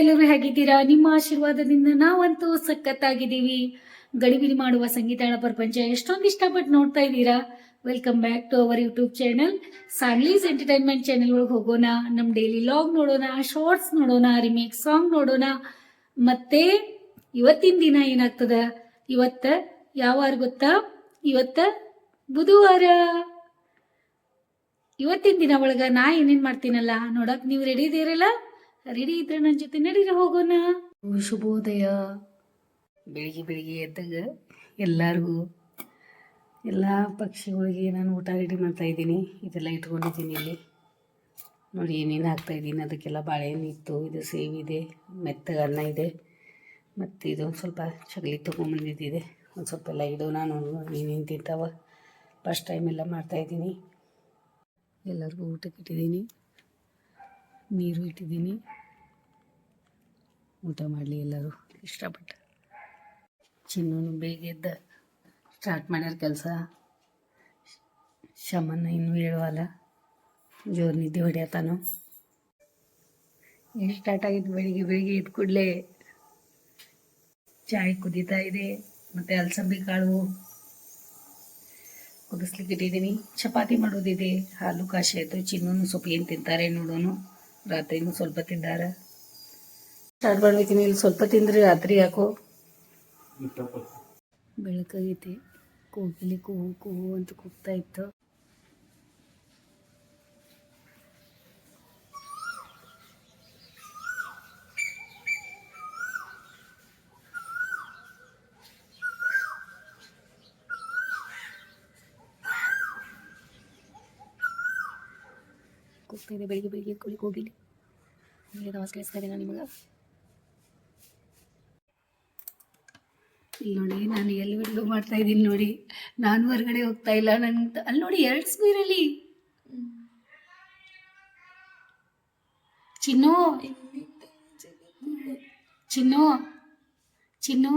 ಎಲ್ಲರೂ ಹೇಗಿದ್ದೀರಾ? ನಿಮ್ಮ ಆಶೀರ್ವಾದದಿಂದ ನಾವಂತೂ ಸಖತ್ತಾಗಿದ್ದೀವಿ. ಗಡಿಬಿಡಿ ಮಾಡುವ ಸಂಗೀತಾಳ ಪ್ರಪಂಚ ಎಷ್ಟೊಂದು ಇಷ್ಟಪಟ್ಟು ನೋಡ್ತಾ ಇದ್ದೀರಾ? Welcome back to our YouTube channel Sanglees entertainment channel ಒಳಗೆ ಹೋಗೋಣ. ನಮ್ಮ ಡೈಲಿ ಲಾಗ್ ನೋಡೋಣ ಶಾರ್ಟ್ಸ್ ನೋಡೋಣ ರಿಮೇಕ್ ಸಾಂಗ್ ನೋಡೋಣ. ಮತ್ತೆ ಇವತ್ತಿನ ದಿನ ಏನಾಗ್ತದ? ಇವತ್ತ ಯಾವಾರು ವಾರ ಗೊತ್ತಾ? ಇವತ್ತ ಬುಧವಾರ. ಇವತ್ತಿನ ದಿನ ಒಳಗ ನಾ ಏನೇನ್ ಮಾಡ್ತೀನಲ್ಲ, ನೋಡಕ್ ನೀವು ರೆಡಿ ಇದೀರಲ್ಲ? ರೆಡಿ ಇದ್ರೆ ನನ್ನ ಜೊತೆ ನಡೀರಿ ಹೋಗೋಣ. ಶುಭೋದಯ. ಬೆಳಿಗ್ಗೆ ಬೆಳಿಗ್ಗೆ ಎದ್ದಾಗ ಎಲ್ಲರಿಗೂ ಎಲ್ಲ ಪಕ್ಷಿಗಳಿಗೆ ನಾನು ಊಟ ರೆಡಿ ಮಾಡ್ತಾ ಇದ್ದೀನಿ. ಇದೆಲ್ಲ ಇಟ್ಕೊಂಡಿದ್ದೀನಿ ಇಲ್ಲಿ. ನೋಡಿ, ಏನೇನು ಹಾಕ್ತಾ ಇದ್ದೀನಿ. ಅದಕ್ಕೆಲ್ಲ ಬಾಳೆಹಣ್ಣು ಇತ್ತು ಇದು ಸೇವಿದೆ ಮೆತ್ತಗೆ ಅನ್ನ ಇದೆ, ಮತ್ತು ಇದು ಒಂದು ಸ್ವಲ್ಪ ಚಗಲಿ ತೊಗೊಂಬಂದಿದ್ದಿದೆ ಒಂದು ಸ್ವಲ್ಪ ಎಲ್ಲ ಇಡು ನಾನು, ಏನೇನು ತಿಂತಾವ. ಫಸ್ಟ್ ಟೈಮ್ ಎಲ್ಲ ಮಾಡ್ತಾಯಿದ್ದೀನಿ ಎಲ್ಲರಿಗೂ ಊಟಕ್ಕೆ ಇಟ್ಟಿದ್ದೀನಿ. ನೀರು ಇಟ್ಟಿದ್ದೀನಿ. ಊಟ ಮಾಡಲಿ ಎಲ್ಲರೂ, ಇಷ್ಟಪಟ್ಟು. ಚಿನ್ನೂ ಬೇಗ ಎದ್ದ ಸ್ಟಾರ್ಟ್ ಮಾಡ್ಯಾರ ಕೆಲಸ. ಶಮನ್ನ ಇನ್ನೂ ಹೇಳುವಲ್ಲ, ಜೋರು ನಿದ್ದೆ ಹೊಡ್ಯತಾನು. ಏನು ಸ್ಟಾರ್ಟ್ ಆಗಿದ್ದು ಬೆಳಿಗ್ಗೆ ಬೆಳಿಗ್ಗೆ ಇದ್ದ ಕೂಡಲೇ. ಚಾಯ್ ಕುದೀತಾ ಇದೆ, ಮತ್ತು ಅಲಸಂಬಿ ಕಾಳು ಕುದಿಸ್ಲಿಕ್ಕೆ ಇಟ್ಟಿದ್ದೀನಿ. ಚಪಾತಿ ಮಾಡೋದಿದೆ, ಹಾಲು ಕಾಶಿ ಆಯಿತು ಚಿನ್ನೂ ಸೊಪ್ಪು ಏನು ತಿಂತಾರೆ ನೋಡೋನು. ರಾತ್ರಿನೂ ಸ್ವಲ್ಪ ತಿಂದಾರ? ಸ್ಟಾರ್ಟ್ ಮಾಡ್ಬೇಕಿನಿ ಇಲ್ಲಿ ಸ್ವಲ್ಪ ತಿಂದ್ರಿ ರಾತ್ರಿ ಯಾಕೋ? ಬೆಳಕಾಗೈತಿ. ಕೋಗಿಲಿ ಕೂವು ಕೂವು ಅಂತ ಕೂಗ್ತಾ ಇತ್ತು. ಕೂಗ್ತಾ ಬೆಳಿಗ್ಗೆ ಬೆಳಿಗ್ಗೆ ಕೂಲಿಗೆ ಹೋಗಿಲ್ಲ ನಿಮಗೆ ನಮಸ್ಕರಿಸ್ತಾ ಕೇಳಿಸ್ತಾ ಇದೆ ನಿಮಗೆ. ಇಲ್ಲಿ ನೋಡಿ, ನಾನು ಎಲ್ಲಿ ವಿಡಿಯೋ ಮಾಡ್ತಾ ಇದ್ದೀನಿ ನೋಡಿ. ನಾನು ಹೊರಗಡೆ ಹೋಗ್ತಾ ಇಲ್ಲ, ನನ್ ಅಲ್ಲಿ ನೋಡಿ ಎರಡು ಸ್ಪೀರಲ್ಲಿ ಚಿನ್ನು ಚಿನ್ನು ಚಿನ್ನು,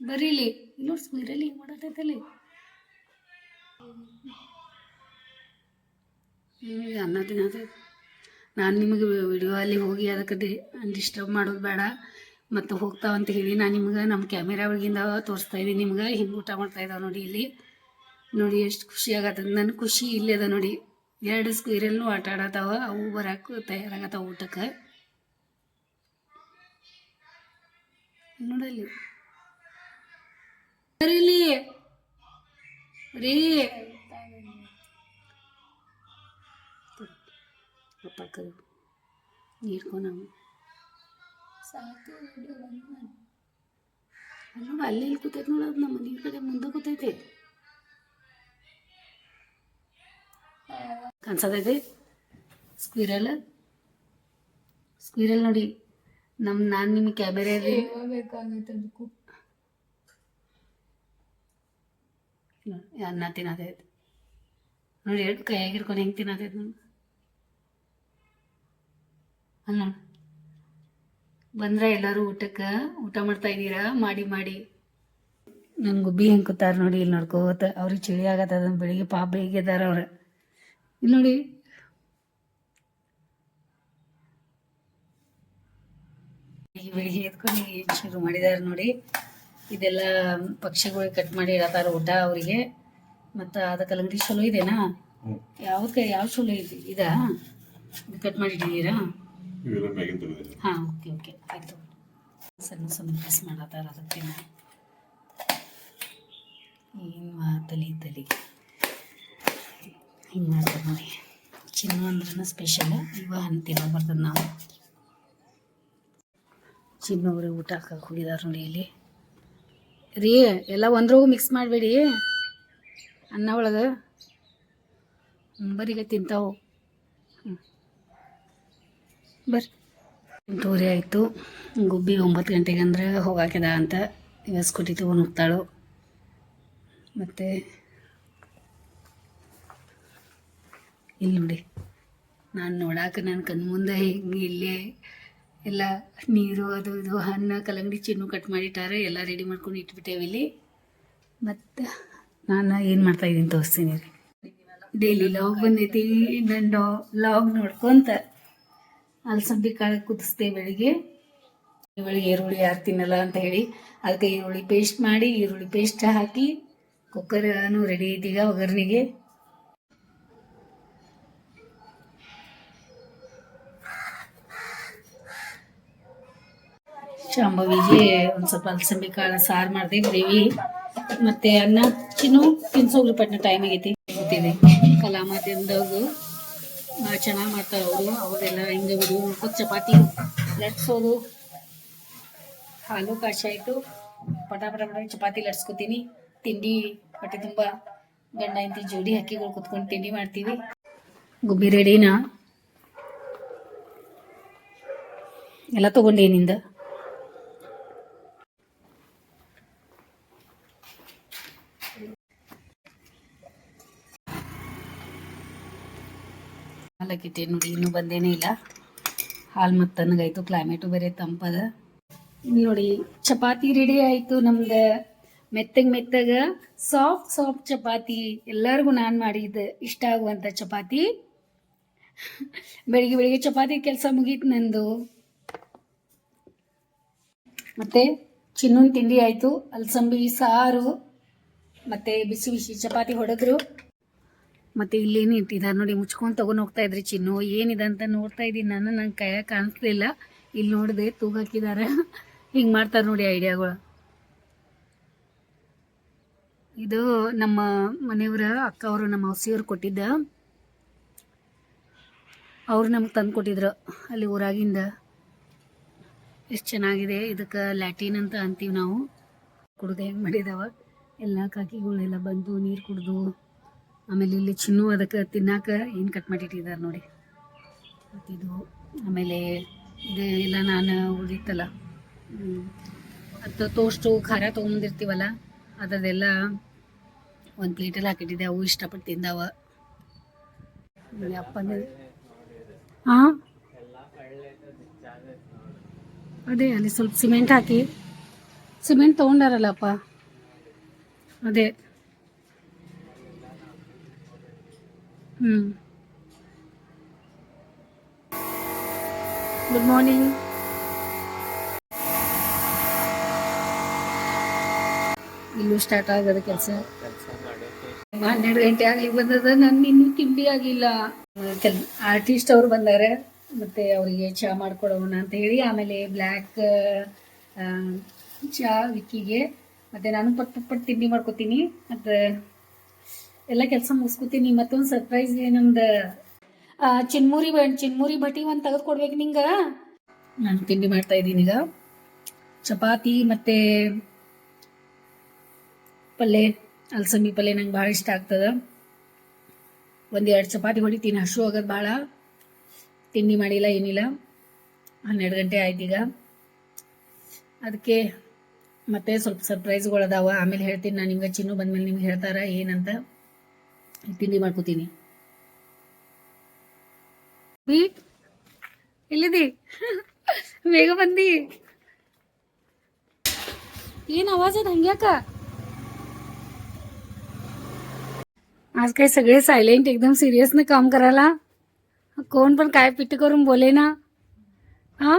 ಬರೀಲಿ. ನೋಡಿ ಸ್ಪೀರಲ್ಲಿ ಮಾಡೋದೈತಲ್ಲಿ ಅನ್ನ ತಿನ್ನೋದು ನಾನು ನಿಮಗೆ ವಿಡಿಯೋ ಅಲ್ಲಿ ಹೋಗಿ ಅದಕ್ಕೆ ಡಿಸ್ಟರ್ಬ್ ಮಾಡೋದು ಬೇಡ. ಮತ್ತು ಹೋಗ್ತಾವ ಅಂತ ಹೇಳಿ ನಾನು ನಿಮ್ಗೆ ನಮ್ಮ ಕ್ಯಾಮೆರಾ ಒಳಗಿಂದ ತೋರಿಸ್ತಾ ಇದ್ದೀನಿ ನಿಮ್ಗೆ. ಹಿಂಗೆ ಊಟ ಮಾಡ್ತಾ ಇದ್ದಾವೆ ನೋಡಿ ಇಲ್ಲಿ. ನೋಡಿ ಎಷ್ಟು ಖುಷಿ ಆಗತ್ತದ ನನ್ನ ಖುಷಿ ಇಲ್ಲಿ ಅದ ನೋಡಿ. ಎರಡು ಸ್ಕ್ವೀರಲ್ಲೂ ಆಟ ಆಡತ್ತಾವ ಅವು ಬರಕ್ಕೆ ತಯಾರಾಗತ್ತಾವ ಊಟಕ್ಕೆ. ನೋಡಲ್ಲಿ. ರೀ. ನೀಡ್ಕೊ ನಾವು ನೋಡು ಅಲ್ಲಿ ಇಲ್ಲಿ ಕೂತೈತೆ ನಮ್ಮ ಮನೆ ಕಡೆ ಮುಂದೆ ಕೂತೈತೆ. ಕಾಣಿಸತೈತೆ? ಸ್ಕ್ವಿರಲ್? ಸ್ಕ್ವಿರಲ್ ನೋಡಿ ನಮ್ಮ ನಾನು ನಿಮಗೆ ಅದಕ್ಕೂ. ಅನ್ನ ತಿನ್ನತೈತೆ. ನೋಡಿ ಎರಡು ಕೈಯಾಗಿ ಇಟ್ಕೊಂಡ್ ಹೆಂಗೆ ತಿನ್ನತೈತೆ ನೋಡಿ. ಅಲ್ಲ. ನೋಡು ಬಂದ್ರೆ ಎಲ್ಲರೂ ಊಟಕ್ಕೆ ಊಟ ಮಾಡ್ತಾ ಇದ್ದೀರಾ? ಮಾಡಿ ಮಾಡಿ. ನನ್ ಗುಬ್ಬಿ ಹೆಂಗೆ ಕೂತಾರ ನೋಡಿ ಇಲ್ಲಿ ನೋಡ್ಕೋತ ಅವ್ರಿಗೆ ಚಳಿ ಆಗತ್ತದ ಬೆಳಿಗ್ಗೆ ಪಾಪ ಬೇಗ ಅವ್ರ ಅವ್ರು. ಇಲ್ಲಿ ನೋಡಿ. ಬೆಳಿಗ್ಗೆ ಬೆಳಿಗ್ಗೆ ಎತ್ಕೊಂಡು ಏನು ಶುರು ಮಾಡಿದಾರ ನೋಡಿ. ಇದೆಲ್ಲ ಪಕ್ಷಿಗಳಿಗೆ ಕಟ್ ಮಾಡಿ ಇಡತಾರ ಊಟ ಅವರಿಗೆ. ಮತ್ತು ಅದ ಕಲಂಗಡಿ ಚಲೋ ಇದೆನಾ? ಯಾವ್ದ ಯಾವ ಚಲೋ ಇದೆ? ಇದಾ ಕಟ್ ಮಾಡಿಟ್ಟಿದ್ದೀರಾ? ಹಾಂ ಓಕೆ ಓಕೆ ಆಯಿತು. ಸಣ್ಣ ಸಣ್ಣ ಪ್ರೆಸ್ ಮಾಡತ್ತಾರ ಅದಕ್ಕೆ ಏನು ತಲಿ ತಲಿ. ಹಿಂಗೆ ಮಾಡ್ತಾರೆ ನೋಡಿ. ಚಿನ್ನು ಅಂದ್ರೆ ಸ್ಪೆಷಲ್ ಇವ ತಿನ್ನೋ ಬರ್ತದೆ ನಾವು. ಚಿನ್ನು ಅವ್ರಿಗೆ ಊಟ ಹಾಕಕ್ಕೆ ಹೋಗಿದಾರೆ ನೋಡಿ ಇಲ್ಲಿ. ರೀ, ಎಲ್ಲ ಒಂದ್ರಾಗೂ ಮಿಕ್ಸ್ ಮಾಡಬೇಡಿ. ಅನ್ನ ಒಳಗೆ. ಬರೀಗ ತಿಂತಾವು. ಬರ್ರಿ. ಎಂಟೂವರೆ ಆಯಿತು. ಗುಬ್ಬಿ ಒಂಬತ್ತು ಗಂಟೆಗೆ ಅಂದ್ರೆ ಹೋಗಾಕಿದ ಅಂತ ಈಗ ಸ್ಕೂಟಿ ತೊಗೊಂಡು ಹೋಗ್ತಾಳು. ಮತ್ತು ಇಲ್ಲಿ ನೋಡಿ, ನಾನು ನೋಡಾಕ ನನ್ನ ಕಣ್ಣು ಮುಂದೆ ಹಿಂಗೆ ಇಲ್ಲೇ ಎಲ್ಲ ನೀರು ಅದು ಇದು ಹಣ್ಣು ಕಲ್ಲಂಗಡಿ ಚಿನ್ನು ಕಟ್ ಮಾಡಿಟ್ಟಾರೆ, ಎಲ್ಲ ರೆಡಿ ಮಾಡ್ಕೊಂಡು ಇಟ್ಬಿಟ್ಟೇವೆ ಇಲ್ಲಿ. ಮತ್ತು ನಾನು ಏನು ಮಾಡ್ತಾಯಿದ್ದೀನಿ ತೋರಿಸ್ತೀನಿ ರೀ. ಡೈಲಿ ಲಾಗ್ ಬಂದೈತಿ ನನ್ನ ಲಾಗ್ ನೋಡ್ಕೊಂತ. ಅಲಸಂದಿ ಕಾಳು ಕುದಿಸ್ದೆ ಬೆಳಿಗ್ಗೆ. ಈರುಳ್ಳಿ ಈರುಳ್ಳಿ ಯಾರು ತಿನ್ನಲ್ಲ ಅಂತ ಹೇಳಿ. ಅದಕ್ಕೆ ಈರುಳ್ಳಿ ಪೇಸ್ಟ್ ಮಾಡಿ, ಈರುಳ್ಳಿ ಪೇಸ್ಟ್ ಹಾಕಿ ಕುಕ್ಕರ್ನು ರೆಡಿ ಐತೀಗ ಒಗ್ಗರಣೆಗೆ. ಶಾಂಭವಿಗೆ ಒಂದು ಸ್ವಲ್ಪ ಅಲಸಂಬಿ ಕಾಳು ಸಾರು ಮಾಡಿದೆ ಗ್ರೇವಿ ಮತ್ತೆ ಅನ್ನ ಚಿನ್ನು ತಿನ್ಸೋಗ್ಲಿ ಪಟ್ನ ಟೈಮ್ ಆಗೈತಿ. ಗೊತ್ತಿದೆ ಕಲಾ ಚೆನ್ನಾಗಿ ಮಾಡ್ತಾರೆ ಅವರು. ಅವರೆಲ್ಲ ಹಿಂಗೆ ಬಿಡು, ಮುಖದ ಚಪಾತಿ. ಲಟ್ಸೋದು. ಹಾಲು, ಕಾಶಿ ಇಟ್ಟು ಪಟಾಪಟ ಪಟ ಚಪಾತಿ ಲಟ್ಸ್ಕೊತೀನಿ. ತಿಂಡಿ, ಹೊಟ್ಟೆ ತುಂಬ ಗಂಡ ಇಂತಿ ಜೋಡಿ ಹಕ್ಕಿಗಳು ಕುತ್ಕೊಂಡು ತಿಂಡಿ ಮಾಡ್ತೀವಿ. ಗುಬ್ಬಿ ರೆಡಿನಾ? ಎಲ್ಲ ತಗೊಂಡೇನಿಂದ ಹಾಲಕ್ಕಿಟ್ಟೆ ನೋಡಿ, ಇನ್ನೂ ಬಂದೇನೇ ಇಲ್ಲ. ಹಾಲು ಮತ್ತು ತಣ್ಣಗಾಯ್ತು ಕ್ಲೈಮೇಟು ಬೇರೆ ತಂಪದ. ನೋಡಿ, ಚಪಾತಿ ರೆಡಿ ಆಯಿತು ನಮ್ದು. ಮೆತ್ತಗೆ ಮೆತ್ತಗ ಸಾಫ್ಟ್ ಸಾಫ್ಟ್ ಚಪಾತಿ. ಎಲ್ಲರಿಗೂ ನಾನು ಮಾಡಿದ್ದೆ ಇಷ್ಟ ಆಗುವಂಥ ಚಪಾತಿ. ಬೆಳಿಗ್ಗೆ ಬೆಳಿಗ್ಗೆ ಚಪಾತಿ ಕೆಲಸ ಮುಗೀತು ನಂದು. ಮತ್ತೆ ಚಿನ್ನೂನ್ ತಿಂಡಿ ಆಯಿತು, ಅಲಸಂಬಿ, ಸಾರು, ಮತ್ತೆ ಬಿಸಿ ಬಿಸಿ ಚಪಾತಿ ಹೊಡೆದ್ರು. ಮತ್ತೆ ಇಲ್ಲೇನು ಇಟ್ಟಿದ್ದಾರೆ ನೋಡಿ, ಮುಚ್ಕೊಂಡು ತಗೊಂಡು ಹೋಗ್ತಾ ಇದ್ರಿ ಚಿನ್ನು. ಏನಿದೆ ಅಂತ ನೋಡ್ತಾ ಇದ್ದೀನಿ ನಾನು, ನಂಗೆ ಕೈಯಾಗ ಕಾಣಿಸ್ಲಿಲ್ಲ. ಇಲ್ಲಿ ನೋಡಿದೆ ತೂಗ ಹಿಂಗೆ ಮಾಡ್ತಾರೆ ನೋಡಿ ಐಡಿಯಾಗಳು. ಇದು ನಮ್ಮ ಮನೆಯವರ ಅಕ್ಕ ಅವರು ನಮ್ಮ ಹಸಿಯವ್ರು ಕೊಟ್ಟಿದ್ದ. ಅವ್ರು ನಮ್ಗೆ ತಂದು ಕೊಟ್ಟಿದ್ರು ಅಲ್ಲಿ ಊರಾಗಿಂದ. ಎಷ್ಟು ಚೆನ್ನಾಗಿದೆ, ಇದಕ್ಕೆ ಲ್ಯಾಟಿನ್ ಅಂತ ಅಂತೀವಿ ನಾವು. ಕುಡ್ದು ಹೆಂಗೆ ಮಾಡಿದಾವ. ಎಲ್ಲ ಕಾಕಿಗಳೆಲ್ಲ ಬಂದು ನೀರು ಕುಡ್ದು. ಆಮೇಲೆ ಇಲ್ಲಿ ಚಿನ್ನು ಅದಕ್ಕೆ ತಿನ್ನಾಕ ಏನು ಕಟ್ ಮಾಡಿಟ್ಟಿದ್ದಾರೆ ನೋಡಿ. ಇದು ಆಮೇಲೆ ಇದು ಎಲ್ಲ ನಾನು ಉಳಿತಲ್ಲ ಅದು ತೋಷ್ಟು ಖಾರ ತೊಗೊಂಬಂದಿರ್ತೀವಲ್ಲ ಅದರದೆಲ್ಲ ಒಂದು ಪ್ಲೇಟಲ್ಲಿ ಹಾಕಿಟ್ಟಿದ್ದೆ ಅವು ಇಷ್ಟಪಟ್ಟು ತಿಂದಾವ. ಅಪ್ಪನ ಹಾಂ ಅದೇ ಅಲ್ಲಿ ಸ್ವಲ್ಪ ಸಿಮೆಂಟ್ ಹಾಕಿ. ಸಿಮೆಂಟ್ ತೊಗೊಂಡಾರಲ್ಲಪ್ಪ ಅದೇ. ಹ್ಞೂ ಗುಡ್ ಮಾರ್ನಿಂಗ್ ಇಲ್ಲೂ ಸ್ಟಾರ್ಟ್ ಆಗದ ಕೆಲಸ. ಹನ್ನೆರಡು ಗಂಟೆ ಆಗ್ಲಿ ಬಂದದ ನನ್ ಇನ್ನೂ ತಿಂಡಿ ಆಗಿಲ್ಲ ಆರ್ಟಿಸ್ಟ್ ಅವ್ರು ಬಂದಾರೆ, ಮತ್ತೆ ಅವರಿಗೆ ಚಹಾ ಮಾಡ್ಕೊಡೋಣ ಅಂತ ಹೇಳಿ, ಆಮೇಲೆ ಬ್ಲ್ಯಾಕ್ ಚಹಾ ವಿಕ್ಕಿಗೆ, ಮತ್ತೆ ನಾನು ಪಟ್ ಪಟ್ ತಿಂಡಿ ಮಾಡ್ಕೊತೀನಿ. ಮತ್ತೆ ಎಲ್ಲ ಕೆಲಸ ಮುಗಿಸ್ಕೊತೀನಿ ಮತ್ತೊಂದು ಸರ್ಪ್ರೈಸ್ ಆ, ಚಿನ್ಮೂರಿ ಚಿನ್ಮೂರಿ ಬಟಿ ಒಂದು ತೆಗೆದು ಕೊಡ್ಬೇಕು ನಿಂಗೆ? ನಾನು ತಿಂಡಿ ಮಾಡ್ತಾ ಇದ್ದೀನಿ ಈಗ. ಚಪಾತಿ ಮತ್ತೆ ಪಲ್ಯ ಅಲ್ಸಮಿ ಪಲ್ಯ ನಂಗೆ ಭಾಳ ಇಷ್ಟ ಆಗ್ತದೆ. ಒಂದು ಎರಡು ಚಪಾತಿ ಹೊಡಿತೀನಿ ಹಸು ಆಗೋದು ಭಾಳ ತಿಂಡಿ ಮಾಡಿಲ್ಲ ಏನಿಲ್ಲ. ಹನ್ನೆರಡು ಗಂಟೆ ಆಯ್ತು ಈಗ. ಅದಕ್ಕೆ ಮತ್ತೆ ಸ್ವಲ್ಪ ಸರ್ಪ್ರೈಸ್ಗಳು ಅದಾವ. ಆಮೇಲೆ ಹೇಳ್ತೀನಿ ನಾನು ನಿಮ್ಗೆ ಚಿನ್ನು ಬಂದ್ಮೇಲೆ ನಿಮ್ಗೆ ಹೇಳ್ತಾರ ಏನಂತ. ತಿಂಡಿ ಮಾಡ್ಕೋತೀನಿ ಬಿ ಎಲ್ಲಿದಿ ಬೇಗ ಬಂದಿ ಏನ್ आवाज आहे हंग्या का आज काय सगळे सायलेंट एकदम सिरियसनं काम करायला कोण पण काय पिट्ट करून बोले ना हा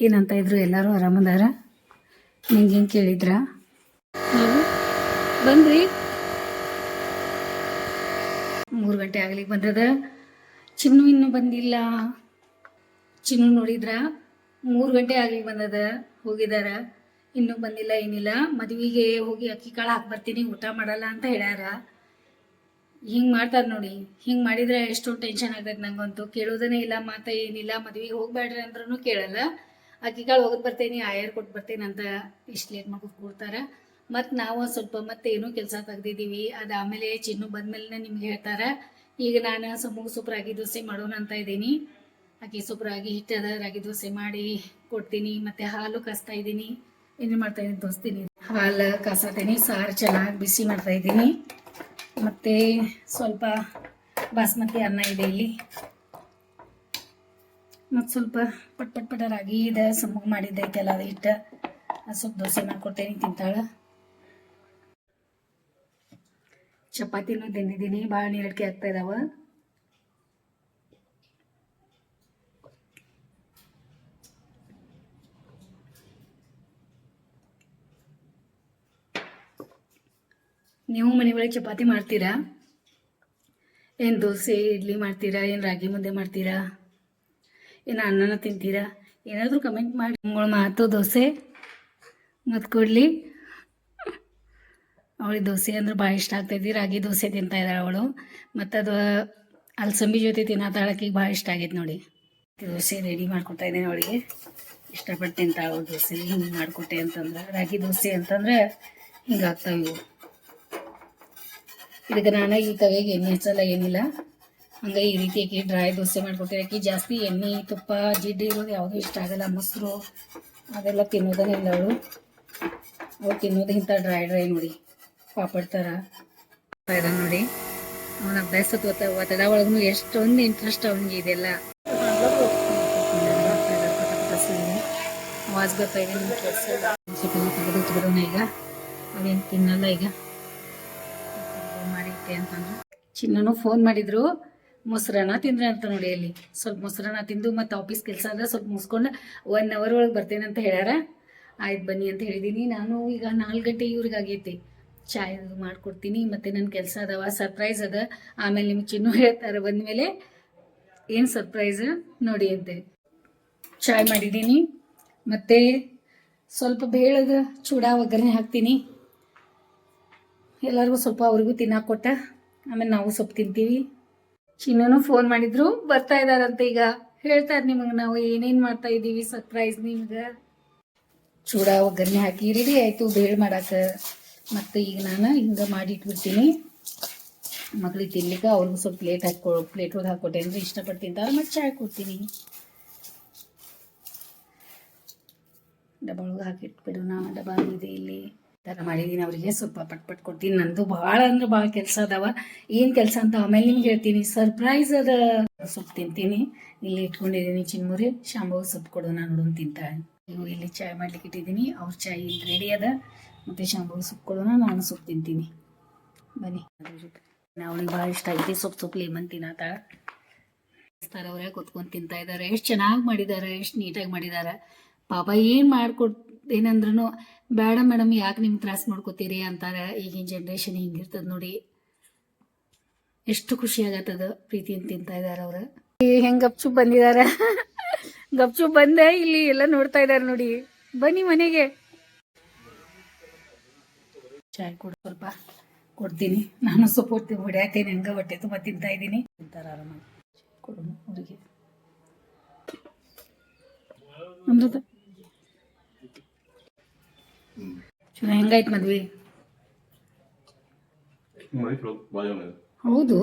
ಏನಂತ ಇದ್ರು ಎಲ್ಲರೂ ಆರಾಮದಾರ ನಿಂಗೆ ಕೇಳಿದ್ರ? ನಾವು? ಬಂದ್ರಿ? ಮೂರು ಗಂಟೆ ಆಗ್ಲಿಕ್ಕೆ ಬಂದದ. ಚಿನ್ನು ಇನ್ನೂ ಬಂದಿಲ್ಲ. ಚಿನ್ನು ನೋಡಿದ್ರ? ಮೂರು ಗಂಟೆ ಆಗ್ಲಿಕ್ಕೆ ಬಂದದ. ಹೋಗಿದಾರ. ಇನ್ನೂ ಬಂದಿಲ್ಲ ಏನಿಲ್ಲ. ಮದುವೆಗೆ ಹೋಗಿ ಅಕ್ಕಿ ಕಾಳು ಹಾಕಿ ಬರ್ತೀನಿ ಊಟ ಮಾಡಲ್ಲ ಅಂತ ಹೇಳ್ಯಾರ. ಹಿಂಗೆ ಮಾಡ್ತಾರೆ ನೋಡಿ. ಹಿಂಗೆ ಮಾಡಿದ್ರೆ ಎಷ್ಟೊಂದು ಟೆನ್ಷನ್ ಆಗ್ತೈತೆ ನಂಗಂತೂ. ಕೇಳೋದನೇ ಇಲ್ಲ ಮಾತ ಏನಿಲ್ಲ. ಮದುವೆಗೆ ಹೋಗ್ಬೇಡ್ರಿ ಅಂದ್ರೂ ಕೇಳಲ್ಲ. ಅಕ್ಕಿ ಕಾಳು ಹೋಗೋದು ಬರ್ತೀನಿ ಆಯರ್ ಕೊಟ್ಟು ಬರ್ತೇನೆ ಅಂತ ಇಷ್ಟು ಲೇಟ್ ಮಾಡ್ಕೊಂಡು ಕೊಡ್ತಾರೆ ಮತ್ತು ನಾವು ಸ್ವಲ್ಪ ಮತ್ತೆ ಏನೂ ಕೆಲಸ ತೆಗ್ದಿದ್ದೀವಿ ಅದು ಆಮೇಲೆ ಚಿನ್ನು ಬಂದಮೇಲೆ ನಿಮ್ಗೆ ಹೇಳ್ತಾರೆ, ಈಗ ನಾನು ಸಮೂಹ ಸೂಪರ್ ರಾಗಿ ದೋಸೆ ಮಾಡೋಣ ಅಂತ ಇದ್ದೀನಿ. ಅಕ್ಕಿ ಸೂಪರ್ ರಾಗಿ ಹಿಟ್ಟದ ರಾಗಿ ದೋಸೆ ಮಾಡಿ ಕೊಡ್ತೀನಿ. ಮತ್ತೆ ಹಾಲು ಕಾಸ್ತಾ ಇದ್ದೀನಿ. ಏನು ಮಾಡ್ತಾ ಇದ್ದೀನಿ ದೋಸ್ತೀನಿ ಹಾಲು ಕಾಸತೀನಿ ಸಾರು ಚೆನ್ನಾಗಿ ಬಿಸಿ ಮಾಡ್ತಾ ಇದ್ದೀನಿ. ಮತ್ತೆ ಸ್ವಲ್ಪ ಬಾಸ್ಮತಿ ಅನ್ನ ಇದೆ ಇಲ್ಲಿ. ಮತ್ತು ಸ್ವಲ್ಪ ಪಟ್ ಪಟ್ ಪಟ ರಾಗಿ ಇದೆ, ಸಮಗ್ ಮಾಡಿದ್ದೈತೆಲ್ಲ ಅದು ಅದು ಸ್ವಲ್ಪ ದೋಸೆ ಮಾಡ್ಕೊಡ್ತೇನೆ, ತಿಂತಾಳೆ. ಚಪಾತಿನೂ ತಿಂದಿದ್ದೀನಿ ಭಾಳ ನೀರಡಿಕೆ ಆಗ್ತಾ ಇದಾವೆ. ನೀವು ಮನೆ ಒಳಗೆ ಚಪಾತಿ ಮಾಡ್ತೀರಾ? ಏನು ದೋಸೆ, ಇಡ್ಲಿ ಮಾಡ್ತೀರಾ, ಏನು ರಾಗಿ ಮುದ್ದೆ ಮಾಡ್ತೀರಾ? ಏನು ಅನ್ನನ ತಿಂತೀರಾ? ಏನಾದರೂ ಕಮೆಂಟ್ ಮಾಡಿ. ನಿಮ್ಗಳ ಮಾತು ದೋಸೆ. ಮತ್ತು ಕೊಡಲಿ. ಅವಳಿಗೆ ದೋಸೆ ಅಂದ್ರೆ ಭಾಳ ಇಷ್ಟ ಆಗ್ತೈತಿ ರಾಗಿ ದೋಸೆ ತಿಂತಾ ಇದ್ದಾಳೆ ಅವಳು. ಮತ್ತು ಅದು, ಅಲಸಂಬಿ ಜೊತೆ ತಿನ್ನತ್ತಾಳಕ್ಕೆ ಭಾಳ ಇಷ್ಟ ಆಗೈತೆ ನೋಡಿ. ದೋಸೆ ರೆಡಿ ಮಾಡ್ಕೊತಾ ಇದ್ದೀನಿ ಅವಳಿಗೆ. ಇಷ್ಟಪಟ್ಟು ತಿಂತ ಅವಳು ದೋಸೆ. ಹಿಂಗೆ ಮಾಡಿಕೊಟ್ಟೆ ಅಂತಂದ್ರೆ, ರಾಗಿ ದೋಸೆ ಅಂತಂದ್ರೆ ಹಿಂಗಾಗ್ತಾವೆ ಇವು. ಇದಕ್ಕೆ ನಾನು ಈ ತವೆಗೆ ಎಣ್ಣೆ ಹಚ್ಚಲ್ಲ, ಏನಿಲ್ಲ. ಹಂಗೆ ಈ ರೀತಿ ಆಕಿ ಡ್ರೈ ದೋಸೆ ಮಾಡ್ಕೊಡ್ತೀನಿ ಆಕಿ ಜಾಸ್ತಿ ಎಣ್ಣೆ, ತುಪ್ಪ, ಜಿಡ್ಡು ಇರೋದು ಯಾವುದೂ ಇಷ್ಟ ಆಗಲ್ಲ. ಮೊಸರು, ಅದೆಲ್ಲ ತಿನ್ನೋದೇ ಇಲ್ಲ ಅವಳು. ಅವ್ರು ತಿನ್ನೋದು ಇಂಥ ಡ್ರೈ ಡ್ರೈ ನೋಡಿ. ಪಾಪಡ್ ಥರ ನೋಡಿ. ಅವನ ಅಭ್ಯಾಸ ತೋತ ಒತ್ತಡ ಒಳಗೂ ಎಷ್ಟೊಂದು ಇಂಟ್ರೆಸ್ಟ್ ಅವನಿಗೆ ಇದೆಲ್ಲ. ಆವಾಜ್ ಬರ್ತಾ ಇದೆ ನಿಮ್ಗೆ ಕೆಲಸ ತೆಗೆದು ಇಟ್ಬಿಡೋಣ ಈಗ. ಅವೇನು ತಿನ್ನಲ್ಲ ಈಗ. ಮಾಡಿಟ್ಟೆ ಅಂತಂದ್ರು ಚಿನ್ನನು ಫೋನ್ ಮಾಡಿದ್ರು. ಮೊಸರನ್ನ ತಿಂದ್ರೆ ಅಂತ ನೋಡಿ ಅಲ್ಲಿ. ಸ್ವಲ್ಪ ಮೊಸರನ್ನ ತಿಂದು ಮತ್ತೆ ಆಫೀಸ್ ಕೆಲಸ ಅಂದ್ರೆ ಸ್ವಲ್ಪ ಮುಗಿಸ್ಕೊಂಡು ಒನ್ ಅವರ್ ಒಳಗೆ ಬರ್ತೇನೆ ಅಂತ ಹೇಳ್ಯಾರ. ಆಯ್ತು ಬನ್ನಿ ಅಂತ ಹೇಳಿದ್ದೀನಿ ನಾನು ಈಗ ನಾಲ್ಕು ಗಂಟೆ ಇವ್ರಿಗೆ ಆಗೈತಿ ಚಾಯ್ ಮಾಡ್ಕೊಡ್ತೀನಿ. ಮತ್ತು ನನ್ನ ಕೆಲಸ ಅದಾವ. ಸರ್ಪ್ರೈಸ್ ಅದ. ಆಮೇಲೆ ನಿಮ್ಗೆ ಚಿನ್ನು ಹೇಳ್ತಾರೆ ಬಂದಮೇಲೆ ಏನು ಸರ್ಪ್ರೈಸ್ ನೋಡಿ ಅಂತೆ. ಚಾಯ್ ಮಾಡಿದ್ದೀನಿ ಮತ್ತು ಸ್ವಲ್ಪ ಬೇಳದ ಚೂಡ ಒಗ್ಗರಣೆ ಹಾಕ್ತೀನಿ. ಎಲ್ಲರಿಗೂ ಸ್ವಲ್ಪ ಅವ್ರಿಗೂ ತಿನ್ನಕ್ಕೆ ಕೊಟ್ಟ. ಆಮೇಲೆ ನಾವು ಸ್ವಲ್ಪ ತಿಂತೀವಿ. ಚಿನ್ನನು ಫೋನ್ ಮಾಡಿದ್ರು, ಬರ್ತಾ ಇದಾರಂತೆ ಈಗ. ಹೇಳ್ತಾರೆ ನಿಮಗೆ ನಾವು ಏನೇನು ಮಾಡ್ತಾ ಇದ್ದೀವಿ ಸರ್ಪ್ರೈಸ್ ನಿಮ್ಗೆ? ಚೂಡ ಒಗ್ಗರಣೆ ಹಾಕಿ ರೆಡಿ ಆಯಿತು, ಬೇಳೆ ಮಾಡಕ್ಕೆ ಮತ್ತು ಈಗ ನಾನು ಹಿಂಗೆ ಮಾಡಿ ಇಟ್ಬಿಡ್ತೀನಿ ಮಕ್ಳಿಗೆ ತಿನ್ಲಿಕ್ಕೆ ಅವ್ರಿಗೂ ಸ್ವಲ್ಪ ಪ್ಲೇಟ್ ಹಾಕೊ ಪ್ಲೇಟ್ ಒಳಗೆ ಹಾಕೊಟ್ಟೆ ಅಂದರೆ ಇಷ್ಟಪಟ್ಟು ತಿಂತಾರೆ ಮತ್ತು ಚಾಯ್ ಕೊಡ್ತೀನಿ. ಡಬ್ಬ ಒಳಗೆ ಹಾಕಿಟ್ಬಿಡೋಣ ಡಬ್ಬ ಇದೆ ಇಲ್ಲಿ. ಥರ ಮಾಡಿದ್ದೀನಿ ಅವರಿಗೆ ಸ್ವಲ್ಪ ಪಟ್ ಪಟ್ ಕೊಡ್ತೀನಿ. ನಂದು ಭಾಳ ಅಂದ್ರೆ ಭಾಳ ಕೆಲಸ ಅದಾವ. ಏನು ಕೆಲಸ ಅಂತ ಆಮೇಲೆ ನಿಮ್ಗೆ ಹೇಳ್ತೀನಿ. ಸರ್ಪ್ರೈಸ್ ಅದ ಸೊಪ್ಪು ತಿಂತೀನಿ. ಇಲ್ಲಿ ಇಟ್ಕೊಂಡಿದ್ದೀನಿ ಚಿನ್ಮುರಿ. ಶಾಂಬವ್ ಸೊಪ್ಪು ಕೊಡೋಣ ನೋಡೋಣ ತಿಂತಾಳೆ. ನೀವು ಇಲ್ಲಿ ಚಾಯ್ ಮಾಡ್ಲಿಕ್ಕೆ ಇಟ್ಟಿದ್ದೀನಿ. ಅವ್ರ ಚಾಯ್ ಇಲ್ಲಿ ರೆಡಿ ಅದ. ಮತ್ತು ಶಾಂಬವ್ ಸೊಪ್ಪು ಕೊಡೋಣ, ನಾನು ಸೊಪ್ಪು ತಿಂತೀನಿ. ಬನ್ನಿ. ಅವಳಿಗೆ ಭಾಳ ಇಷ್ಟ ಐತಿ ಸೊಪ್ಪು ಸೊಪ್ಪು ಲೇಮನ್ ತಿನ್ನತ ಅವರೇ ಕೂತ್ಕೊಂಡು ತಿಂತಾ ಇದ್ದಾರೆ ಎಷ್ಟು ಚೆನ್ನಾಗಿ ಮಾಡಿದ್ದಾರೆ ಎಷ್ಟು ನೀಟಾಗಿ ಮಾಡಿದ್ದಾರೆ ಪಾಪ ಏನು ಮಾಡ್ಕೊಟ್ ಏನಂದ್ರೂ ಬೇಡ ಮೇಡಮ್, ಯಾಕೆ ನಿಮ್ಗೆ ತ್ರಾಸ ಮಾಡ್ಕೋತೀರಿ? ಅಂತಾರೆ. ಈಗಿನ ಜನ್ರೇಷನ್ ಹಿಂಗಿರ್ತದೆ ನೋಡಿ. ಎಷ್ಟು ಖುಷಿ ಆಗತ್ತದ ಪ್ರೀತಿಯಿಂದ ತಿಂತಾ ಇದ್ದಾರೆ ಅವ್ರು. ಹೆಂಗ್ ಗಪ್ಚುಪ್ ಬಂದಿದಾರ? ಗಪ್ಚುಪ್ ಬಂದೆ ಇಲ್ಲಿ ಎಲ್ಲ ನೋಡ್ತಾ ಇದ್ದಾರೆ ನೋಡಿ. ಬನ್ನಿ ಮನೆಗೆ. ಚಾಯ್ ಕೊಡು ಸ್ವಲ್ಪ ಕೊಡ್ತೀನಿ. ನಾನು ಸಪೋರ್ಟ್ ಹೊಟ್ಟೆ ಹೊಡ್ಯಾಕೇನೆ ಹಂಗೆ ಹೊಟ್ಟೆ ತುಂಬ ತಿಂತಾ ಇದ್ದೀನಿ. ತಿಂತಾರೆ ಆರಾಮಾಗಿ ಅವರಿಗೆ ಹೆಂಗಾಯ್ತು ಮದ್ವೆ? ಹೌದು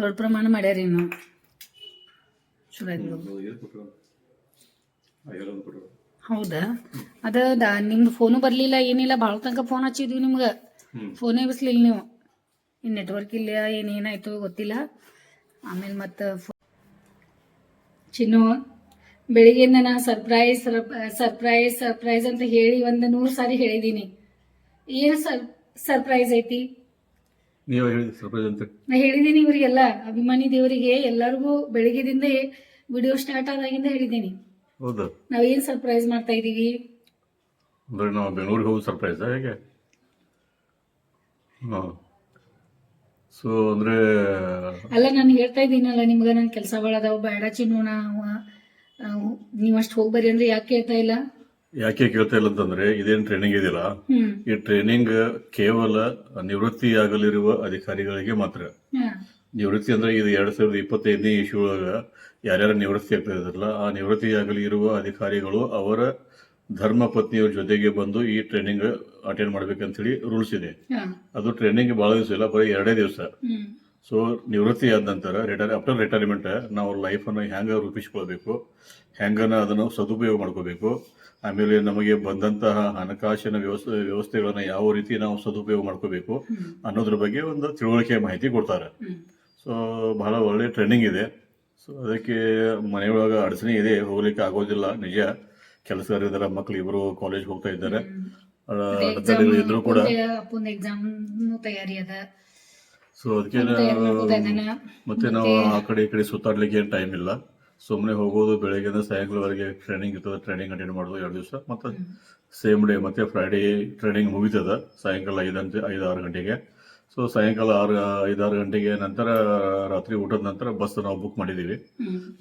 ದೊಡ್ಡ ಪ್ರಮಾಣ ಮಾಡ್ಯಾರ ಇನ್ನು. ಚಲೋ ಆಯ್ತು ಹೌದಾ? ಅದ ದಾ ನಿಮ್ದು ಫೋನು ಬರಲಿಲ್ಲ ಏನಿಲ್ಲ ಭಾಳ ತನಕ ಫೋನ್ ಹಚ್ಚಿದ್ವಿ ನಿಮ್ಗೆ. ಫೋನೇ ಬಿಸ್ಲಿಲ್ಲ ನೀವು. ಇನ್ನು ನೆಟ್ವರ್ಕ್ ಇಲ್ಲ ಏನೇನಾಯ್ತು ಗೊತ್ತಿಲ್ಲ. ಆಮೇಲೆ ಮತ್ತೆ ಚಿನ್ನು ಬೆಳಿಗ್ಗೆಯಿಂದ ನಾ ಸರ್ಪ್ರೈಸ್ ಸರ್ಪ್ರೈಸ್ ಸರ್ಪ್ರೈಸ್ ಅಂತ ಹೇಳಿ ಒಂದು ನೂರು ಸಾರಿ ಹೇಳಿದ್ದೀನಿ ಏನು ಸರ್ ಸರ್ಪ್ರೈಸ್ ಐತಿ? ನೀವು ಹೇಳಿದ ಸರ್ಪ್ರೈಸ್ ಅಂತ. ನಾ ಹೇಳಿದ್ದೀನಿ ಇವರಿಗೆಲ್ಲ ಅಭಿಮಾನಿ ದೇವರಿಗೆ ಎಲ್ಲರಿಗೂ ಬೆಳಿಗ್ಗೆದಿಂದ ವಿಡಿಯೋ ಸ್ಟಾರ್ಟ್ ಆದಾಗಿಂದ ಹೇಳಿದ್ದೀನಿ ಹೌದಾ? ನಾವೇನು ಸರ್ಪ್ರೈಸ್ ಮಾಡ್ತಾ ಇದ್ದೀವಿ ಅಂದ್ರೆ ನಾವು ಬೆಂಗಳೂರಿಗೆ ಹೋಗಿ ಸರ್ಪ್ರೈಸ್ ಹೇಗೆ? ಹಾಂ. ಸೊ ಅಂದರೆ ಅಲ್ಲ ನಾನು ಹೇಳ್ತಾ ಇದ್ದೀನಲ್ಲ ನಿಮ್ಗೆ ನನ್ನ ಕೆಲಸ ಅದಾವ ಬೇಡ ಚಿನ್ನು ನಾವು ಅಷ್ಟು ಹೋಗ್ಬರಿ ಅಂದ್ರೆ ಯಾಕೆ ಹೇಳ್ತಾ ಇಲ್ಲ? ಯಾಕೆ ಕೇಳ್ತಾ ಇಲ್ಲ ಅಂತಂದ್ರೆ ಇದೇನ್ ಟ್ರೈನಿಂಗ್ ಇದೆಯಲ್ಲ ಈ ಟ್ರೈನಿಂಗ್ ಕೇವಲ ನಿವೃತ್ತಿಯಾಗಲಿರುವ ಅಧಿಕಾರಿಗಳಿಗೆ ಮಾತ್ರ. ನಿವೃತ್ತಿ ಅಂದ್ರೆ ಇದು ಎರಡ್ ಸಾವಿರದ ಇಪ್ಪತ್ತೈದನೇ ಇಶ್ಯೂ ಒಳಗ ಯಾರ್ಯಾರು ನಿವೃತ್ತಿ ಆಗ್ತಾ ಇದ್ರಲ್ಲ ಆ ನಿವೃತ್ತಿಯಾಗಲಿ ಇರುವ ಅಧಿಕಾರಿಗಳು ಅವರ ಧರ್ಮ ಪತ್ನಿಯವ್ರ ಜೊತೆಗೆ ಬಂದು ಈ ಟ್ರೈನಿಂಗ್ ಅಟೆಂಡ್ ಮಾಡ್ಬೇಕಂತೇಳಿ ರೂಲ್ಸ್ ಇದೆ. ಅದು ಟ್ರೈನಿಂಗ್ ಬಹಳ ದಿವಸ ಇಲ್ಲ ಬರೀ ಎರಡೇ ದಿವಸ. ಸೊ ನಿವೃತ್ತಿ ಆದ ನಂತರ ರಿಟೈರ್ ಆಫ್ಟರ್ ರಿಟೈರ್ಮೆಂಟ್ ನಾವು ಲೈಫನ್ನು ಹೆಂಗ ರೂಪಿಸ್ಕೊಳ್ಬೇಕು ಹೆಂಗನ ಅದನ್ನು ಸದುಪಯೋಗ ಮಾಡ್ಕೋಬೇಕು. ಆಮೇಲೆ ನಮಗೆ ಬಂದಂತಹ ಹಣಕಾಸಿನ ವ್ಯವಸ್ಥೆ ವ್ಯವಸ್ಥೆಗಳನ್ನು ಯಾವ ರೀತಿ ನಾವು ಸದುಪಯೋಗ ಮಾಡ್ಕೋಬೇಕು ಅನ್ನೋದ್ರ ಬಗ್ಗೆ ಒಂದು ತಿಳುವಳಿಕೆ ಮಾಹಿತಿ ಕೊಡ್ತಾರೆ. ಸೊ ಬಹಳ ಒಳ್ಳೆ ಟ್ರೈನಿಂಗ್ ಇದೆ. ಸೊ ಅದಕ್ಕೆ ಮನೆಯೊಳಗೆ ಅಡಚಣೆ ಇದೆ ಹೋಗ್ಲಿಕ್ಕೆ ಆಗೋದಿಲ್ಲ ನಿಜ. ಕೆಲಸಗಾರಿದ್ದಾರೆ ಮಕ್ಕಳು ಇಬ್ಬರು ಕಾಲೇಜ್ ಹೋಗ್ತಾ ಇದ್ದಾರೆ. ಇದ್ರೂ ಕೂಡ ತಯಾರಿ ಅದ. ಸೊ ಅದಕ್ಕೆ. ಮತ್ತೆ ನಾವು ಆ ಕಡೆ ಈ ಕಡೆ ಸುತ್ತಾಡ್ಲಿಕ್ಕೆ ಏನು ಟೈಮ್ ಇಲ್ಲ. ಸುಮ್ಮನೆ ಹೋಗೋದು ಬೆಳಗ್ಗೆಯಿಂದ ಸಾಯಂಕಾಲವರೆಗೆ ಟ್ರೈನಿಂಗ್ ಇರ್ತದೆ ಟ್ರೈನಿಂಗ್ ಅಟೆಂಡ್ ಮಾಡೋದು ಎರಡು ದಿವಸ. ಮತ್ತೆ ಸೇಮ್ ಡೇ ಮತ್ತೆ ಫ್ರೈಡೇ ಟ್ರೈನಿಂಗ್ ಮುಗಿತದ ಸಾಯಂಕಾಲ ಐದಂತೆ ಐದು ಆರು ಗಂಟೆಗೆ. ಸೊ ಸಾಯಂಕಾಲ ಆರು ಐದಾರು ಗಂಟೆಗೆ ನಂತರ ರಾತ್ರಿ ಊಟದ ನಂತರ ಬಸ್ ನಾವು ಬುಕ್ ಮಾಡಿದೀವಿ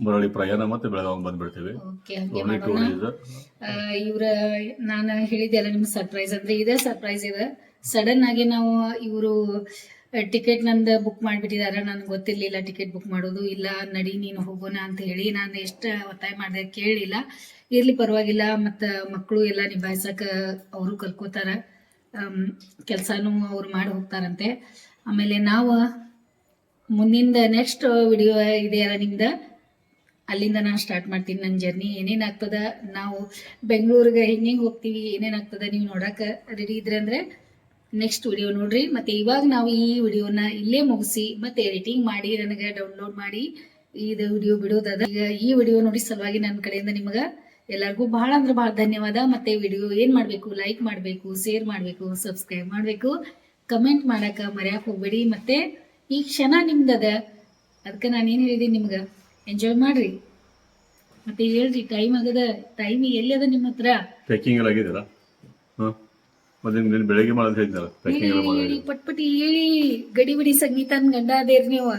ಮರಳಿ ಪ್ರಯಾಣ ಮತ್ತೆ ಬೆಳಗಾವಿ ಬಂದ್ಬಿಡ್ತೀವಿ. ಇವರ ನಾನು ಹೇಳಿದ್ದೆಲ್ಲ ನಿಮ್ಗೆ ಸರ್ಪ್ರೈಸ್ ಅಂದ್ರೆ ಇದೇ ಸರ್ಪ್ರೈಸ್ ಇದೆ. ಸಡನ್ ಆಗಿ ನಾವು ಇವರು ಟಿಕೆಟ್ ನಂದು ಬುಕ್ ಮಾಡಿಬಿಟ್ಟಿದ್ದಾರೆ ನನಗೆ ಗೊತ್ತಿರಲಿಲ್ಲ ಟಿಕೆಟ್ ಬುಕ್ ಮಾಡೋದು. ಇಲ್ಲ, ನಡಿ, ನೀನು ಹೋಗೋಣ ಅಂತ ಹೇಳಿ ನಾನು ಎಷ್ಟು ಒತ್ತಾಯ ಮಾಡಿದೆ ಕೇಳಿಲ್ಲ. ಇರ್ಲಿ, ಪರವಾಗಿಲ್ಲ. ಮತ್ತು ಮಕ್ಕಳು ಎಲ್ಲ ನಿಭಾಯಿಸಕ್ಕೆ ಅವರು ಕಲ್ಕೋತಾರ. ಕೆಲಸನೂ ಅವ್ರು ಮಾಡಿ ಹೋಗ್ತಾರಂತೆ. ಆಮೇಲೆ ನಾವು ಮುಂದಿಂದ ನೆಕ್ಸ್ಟ್ ವಿಡಿಯೋ ಇದೆಯಲ್ಲ ನಿಮ್ದು? ಅಲ್ಲಿಂದ ನಾನು ಸ್ಟಾರ್ಟ್ ಮಾಡ್ತೀನಿ ನನ್ನ ಜರ್ನಿ ಏನೇನಾಗ್ತದ ನಾವು ಬೆಂಗಳೂರಿಗೆ ಹೆಂಗೆ ಹೆಂಗೆ ಹೋಗ್ತೀವಿ? ಏನೇನಾಗ್ತದ ನೀವು ನೋಡಕ್ಕೆ ರೆಡಿ ಇದ್ರೆ ಅಂದರೆ ನೆಕ್ಸ್ಟ್ ವಿಡಿಯೋ ನೋಡ್ರಿ. ಮತ್ತೆ ಇವಾಗ ನಾವು ಈ ವಿಡಿಯೋನ ಇಲ್ಲೇ ಮುಗಿಸಿ, ಮತ್ತೆ ಎಡಿಟಿಂಗ್ ಮಾಡಿ, ನನಗೆ ಡೌನ್ಲೋಡ್ ಮಾಡಿ ಇದು ವಿಡಿಯೋ ಬಿಡೋದದ. ಈಗ ಈ ವಿಡಿಯೋ ನೋಡಿ ಸಲುವಾಗಿ ನನ್ನ ಕಡೆಯಿಂದ ನಿಮ್ಗೆ ಎಲ್ಲರಿಗೂ ಬಹಳ ಅಂದ್ರೆ ಬಹಳ ಧನ್ಯವಾದ. ಮತ್ತೆ ವಿಡಿಯೋ ಏನ್ ಮಾಡ್ಬೇಕು ಲೈಕ್ ಮಾಡಬೇಕು ಶೇರ್ ಮಾಡ್ಬೇಕು ಸಬ್ಸ್ಕ್ರೈಬ್ ಮಾಡ್ಬೇಕು ಕಮೆಂಟ್ ಮಾಡಕ ಮರೆಯಕ್ಕೆ ಹೋಗ್ಬೇಡಿ. ಮತ್ತೆ ಈ ಕ್ಷಣ ನಿಮ್ದದ ಅದಕ್ಕೆ ನಾನು ಏನು ಹೇಳಿದ್ದೀನಿ ನಿಮ್ಗೆ? ಎಂಜಾಯ್ ಮಾಡ್ರಿ. ಮತ್ತೆ ಹೇಳ್ರಿ ಟೈಮ್ ಆಗದ ಟೈಮ್ ಎಲ್ಲಿ ಅದ ನಿಮ್ಮ ಹತ್ರ ಪ್ಯಾಕಿಂಗ್ ಎಲ್ಲ ಆಗಿದ್ದೀರಾ ಹಾಂ ಮತ್ತೆ ಬೆಳಗ್ಗೆ ಮಾಡೋದು ಹೇಳಿದ್ನಲ್ಲ ಪಟ್ಪಟಿ ಎಲ್ಲ ಹೇಳಿ ಮಾಡೋದು ಹೇಳಿ ಪಟ್ ಪಟ್ ಹೇಳಿ ಗಡಿ ಬಿಡಿ ಸಂಗೀತನ್ ಗಂಡ ಅದೇರ್ ನೀವು.